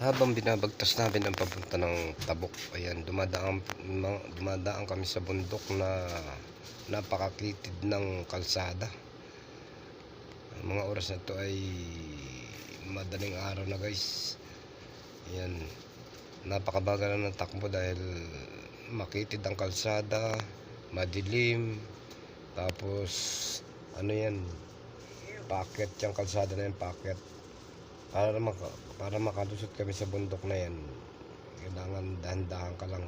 habang binabagtas namin ang papunta ng tabok ayan dumadaan ma- dumadaan kami sa bundok na napakakitid ng kalsada. Ang mga oras na to ay madaling araw na guys. Ayan napakabagal na ng takbo dahil makitid ang kalsada madilim tapos ano yan packet yung kalsada na yan packet para maka, para makalusot kami sa bundok na yan kailangan dahan-dahan ka lang.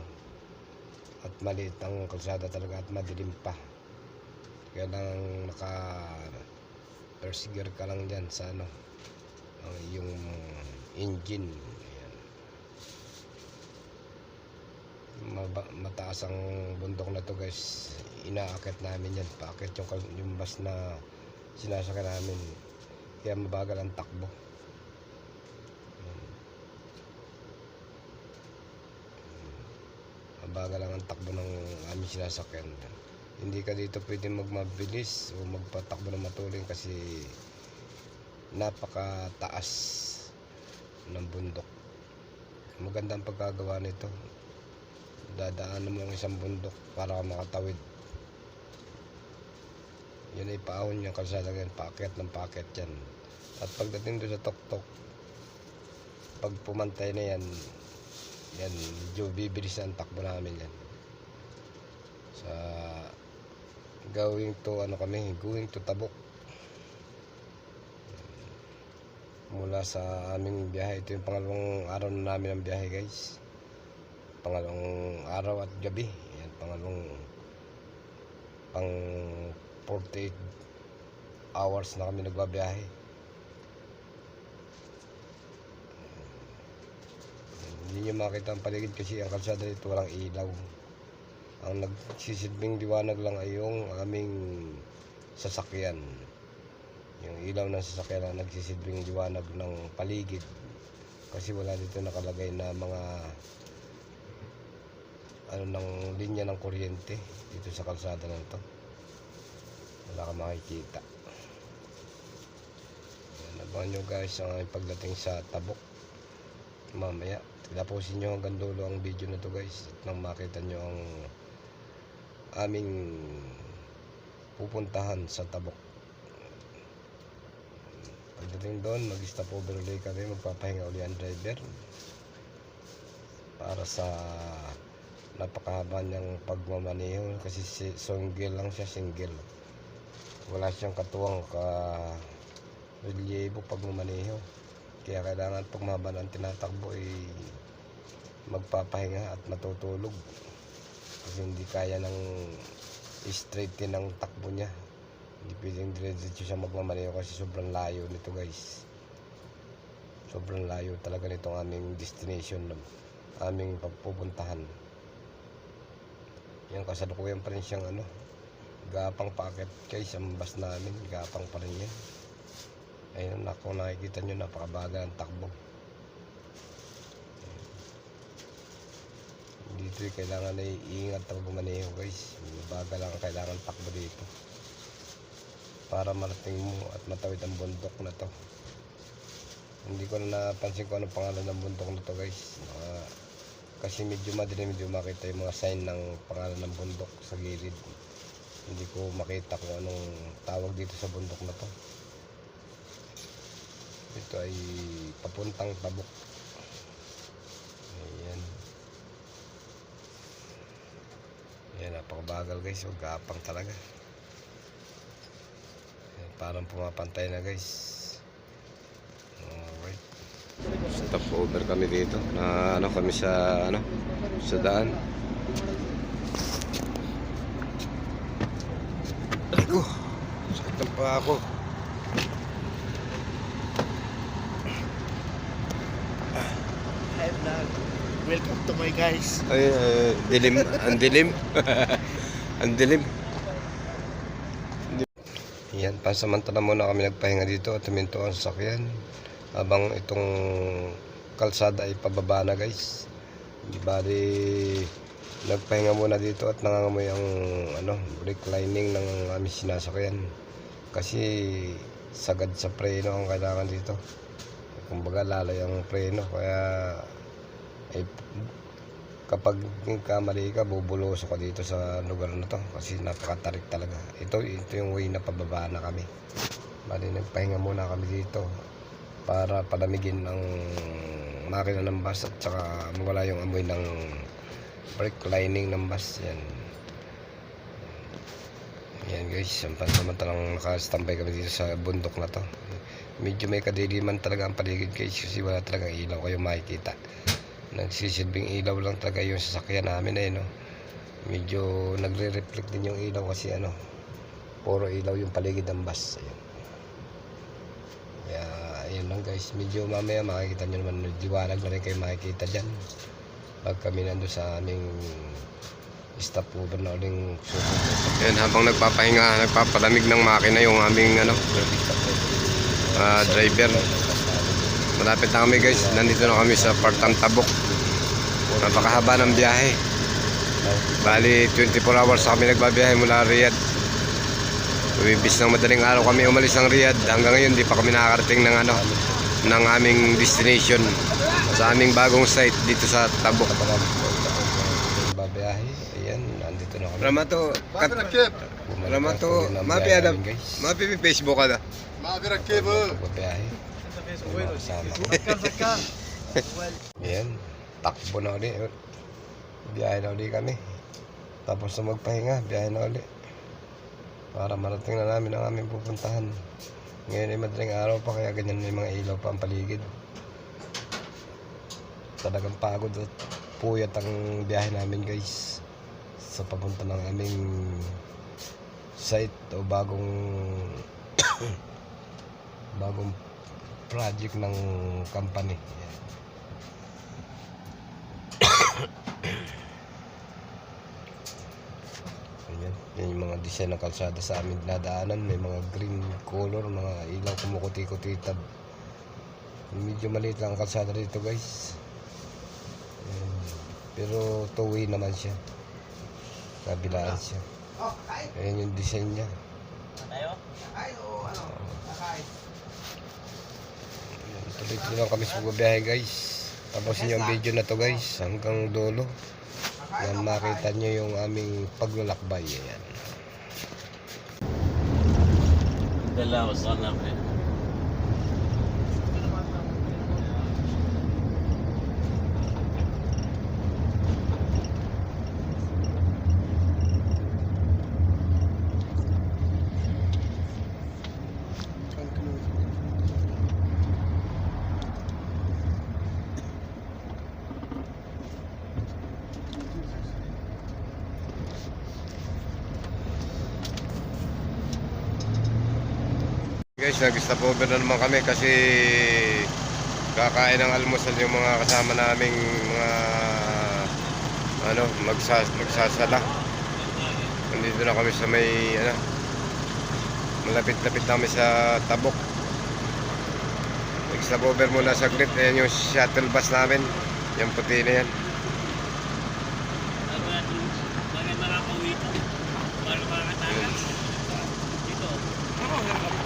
At maliit ang kalsada talaga at madilim pa. Kailangan naka first ka lang dyan sa ano ang yung engine. Ayan. Maba, mataas ang bundok na to guys. Inaakit namin yan. Paakit yung, yung bus na sinasakay namin. Kaya mabagal ang takbo Mabagal lang ang takbo ng aming sinasakyan. Hindi ka dito pwede magmabilis o magpatakbo ng matuling kasi napakataas ng bundok. Maganda ang pagkagawa nito. Dadaanan mo ang isang bundok para ka makatawid. Yun ay paahon yung kalsada yan, paket ng paket yan. At pagdating doon sa tok-tok, pag pumantay na yan, yan, medyo bibilis ang takbo namin yan. Sa going to ano kami, going to Tabok. Mula sa aming biyahe, ito yung pangalawang araw na namin ang biyahe guys. Pangalawang araw at gabi. Yan, pangalawang pang 48 hours na kami nagbabiyahe. Hindi nyo makita ang paligid kasi ang kalsada dito walang ilaw. Ang nagsisilbing liwanag lang ay yung aming sasakyan. Yung ilaw ng sasakyan ang nagsisilbing liwanag ng paligid. Kasi wala dito nakalagay na mga ano ng linya ng kuryente dito sa kalsada na ito. Wala ka makikita. Yan, abangan nyo guys ang pagdating sa tabok mamaya. Tapusin nyo hanggang dulo ang video na to guys at nang makita nyo ang aming pupuntahan sa tabok. Pagdating doon mag stop over ulit kami. Magpapahinga uli ang driver para sa napakahaba niyang pagmamaneho kasi si- single lang siya single. Wala siyang katuwang ka relievo pagmamaneho kaya kailangan pag mahaba ng tinatakbo ay magpapahinga at matutulog. Kasi hindi kaya ng straight din ang takbo niya. Hindi pwedeng diretso siya magmamaneho kasi sobrang layo nito guys. Sobrang layo talaga nitong aming destination na aming pagpupuntahan. Yan kasalukuyan pa rin siyang ano gapang packet guys ang bus namin. Gapang pa rin yan na kung nakikita nyo napakabaga ang takbo. Dito eh, kailangan ay iingat ang bumaneho guys. Baga lang ang kailangan takbo dito. Para marating mo at matawid ang bundok na to. Hindi ko na napansin kung anong pangalan ng bundok na to guys. Mga- kasi medyo madilim medyo makita yung mga sign ng pangalan ng bundok sa gilid. Hindi ko makita kung anong tawag dito sa bundok na to ito ay papuntang tabok ayan. Ayan napakabagal guys. Huwag gapang talaga. Ayan, parang pumapantay na guys. Alright. Stop over kami dito. Na ano kami sa ano sa daan. Ay ko sakit paa ako Hi vlog. Welcome to my guys. Ay, ay, dilim, ang dilim. ang dilim. Yan, pansamantala muna kami nagpahinga dito at tuminto ang sasakyan. Habang itong kalsada ay pababa na guys. Di bali, nagpahinga muna dito at nangangamoy ang ano, brake lining ng aming sinasakyan. Kasi sagad sa preno ang kailangan dito. kumbaga lalay ang preno kaya eh, kapag kamali ka bubuloso ka dito sa lugar na to kasi napakatarik talaga. Ito ito yung way na pababa na kami. Bali nagpahinga muna kami dito para palamigin ang makina ng bus at saka mawala yung amoy ng brake lining ng bus. Yan. Yan guys. Ang pansamantalang nakastambay kami dito sa bundok na to. Medyo may kadiliman talaga ang paligid guys kasi wala talagang ilaw. Kayo makikita nagsisilbing ilaw lang talaga yung sasakyan namin eh no? Medyo nagre-reflect din yung ilaw kasi ano puro ilaw yung paligid ng bus ayun. Kaya ayun lang guys. Medyo mamaya makikita nyo naman liwanag na rin kayo makikita dyan. Pag kami nando sa aming stop over na uling ayun habang nagpapahinga nagpapalamig ng makina yung aming ano ah, driver malapit na kami guys. Nandito na kami sa Partang Tabok. Napakahaba ng biyahe. Bali 24 hours kami nagbabiyahe mula Riyadh. Umibis ng madaling araw kami umalis ng Riyadh. Hanggang ngayon di pa kami nakakarating ng ano ng aming destination. Sa aming bagong site dito sa Tabok. Babiyahe ayan andito na kami. Ramato kat Ramato mapi adam. mapi Facebook ada mapi rakib. Babiyahe Ayan, takbo na ulit. Biyahe na ulit kami. Tapos na magpahinga, biyahe na ulit. Para marating na namin ang aming pupuntahan. Ngayon ay madaling araw pa kaya ganyan may mga ilaw pa ang paligid. Talagang pagod at puyat ang biyahe namin guys. Sa papunta ng aming site o bagong bagong project ng company. Ayan. Yan yung mga design ng kalsada sa amin nadaanan. May mga green color, mga ilaw kumukuti-kutitab. Medyo maliit lang ang kalsada dito guys. Ayan. Pero two-way naman siya. Kabilaan siya. Ayan yung design niya. Tuloy-tuloy lang kami sa pagbabiyahe guys. Tapusin niyo ang ah. video na to guys hanggang dulo. Na makita niyo yung aming paglalakbay. Ayan. Dalawa sana pre. Guys, nag-stop over na naman kami kasi kakain ng almusal yung mga kasama naming mga ano, magsas magsasala. Nandito na kami sa may ano, malapit-lapit kami sa Tabok. Nag-stop over muna saglit. Ayan yung shuttle bus namin. Yung puti na yan. Ano natin?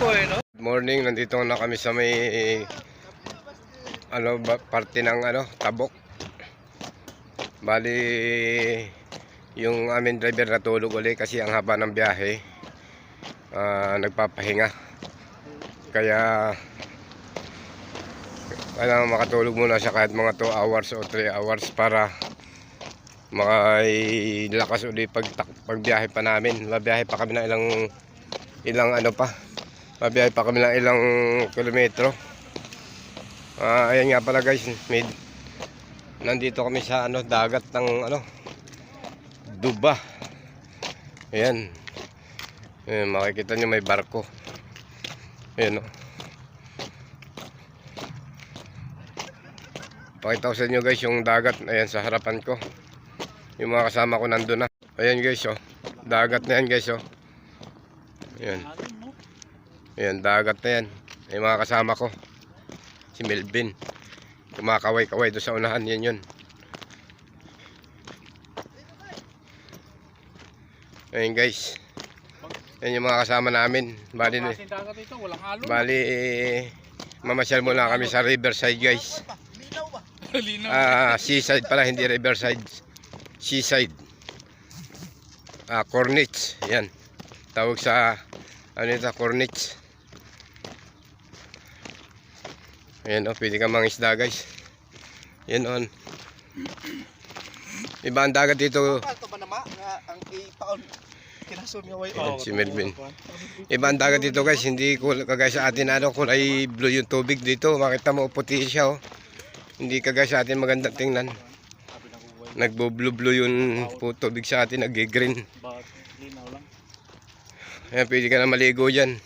Bakit morning, nandito na kami sa may ano parte ng ano, Tabok. Bali yung aming driver natulog uli kasi ang haba ng biyahe. Ah, nagpapahinga. Kaya kailangan makatulog muna siya kahit mga 2 hours o 3 hours para makailakas uli pag pagbiyahe pa namin. Mabiyahe pa kami ng ilang ilang ano pa Mabiyahe pa kami ng ilang kilometro. Ah, ayan nga pala guys, may nandito kami sa ano dagat ng ano Duba. Ayan. Ayan, makikita nyo may barko. Ayan o. Pakita ko sa inyo guys yung dagat. Ayan sa harapan ko. Yung mga kasama ko nandun na. Ayan guys oh. Dagat na yan guys oh. Ayan. Ayan, dagat na yan. Yung mga kasama ko. Si Melvin. Kumakaway-kaway doon sa unahan. Yan yun. Ayan guys. Yan yung mga kasama namin. Bali, bali eh, mamasyal muna kami sa Riverside guys. Linaw. Ah, seaside pala, hindi Riverside. Seaside. Ah, Cornich. Yan. Tawag sa ano ito, Cornich. Ayan oh, pwede ka mangisda guys. Yan on. Iba ang dagat dito. Ayan, si Melvin. Iba ang dagat dito guys, hindi kagaya sa atin ano, kulay blue yung tubig dito. Makita mo puti siya oh. Hindi kagaya sa atin magandang tingnan. Nagbo-blue-blue yung tubig sa atin, nag-green. Ayan, pwede ka na maligo dyan.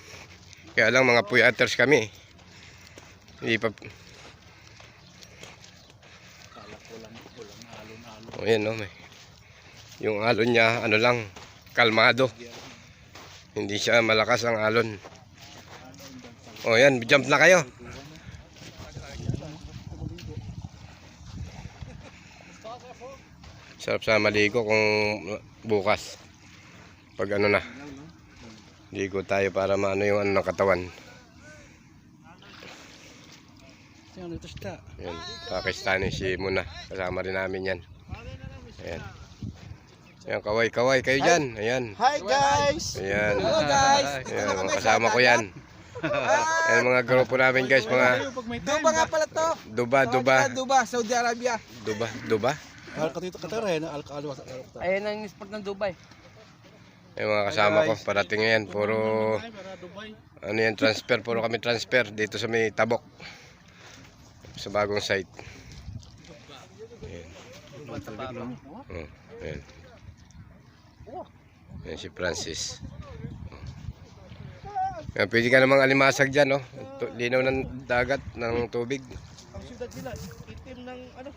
Kaya lang mga puyaters kami. Hindi pa... Kala ko lang, walang alon-alon. O yan oh, may. Yung alon niya, ano lang, kalmado. Hindi siya malakas ang alon. O yan, jump na kayo. Sarap sa maligo kung bukas. Pag ano na. Ligo tayo para maano yung ano ng katawan. Yan, ito siya. Yan, Pakistani si Muna. Kasama rin namin yan. Ayan. Ayan, kaway-kaway kayo dyan. Ayan. Hi guys. Ayan. Hello guys. Ayan, mga kasama ko yan. Ayan, mga grupo namin guys. Mga Duba nga pala to. duba, duba. Duba, Saudi Arabia. Duba, duba. Alka dito katara na alka alwa. Ayan ang sport ng Dubai. Ayan, mga kasama ko. Parating yan. Puro, ano yan, transfer. Puro kami transfer dito sa may tabok. Sa bagong site. Ayan. Oh, ayan. Ayan si Francis. Ayan, pwede ka namang alimasag dyan, no? Linaw ng dagat, ng tubig. Ang syudad nila itim ng ano.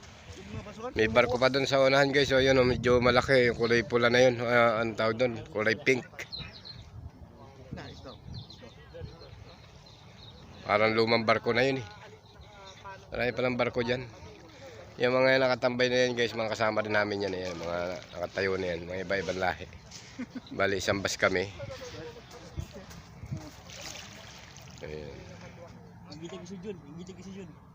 May barko pa doon sa unahan, guys. So, yun, medyo malaki. Yung kulay pula na yun. Ah, ang tawag doon? Kulay pink. Parang lumang barko na yun, eh. Marami palang barko dyan. Yung mga nakatambay na yan, guys, mga kasama rin namin yan. Yan, mga nakatayo na yan. Mga iba-ibang lahi. Bali, isang bus kami. Ayan. Ang gitig si Jun, ang gitig si Jun.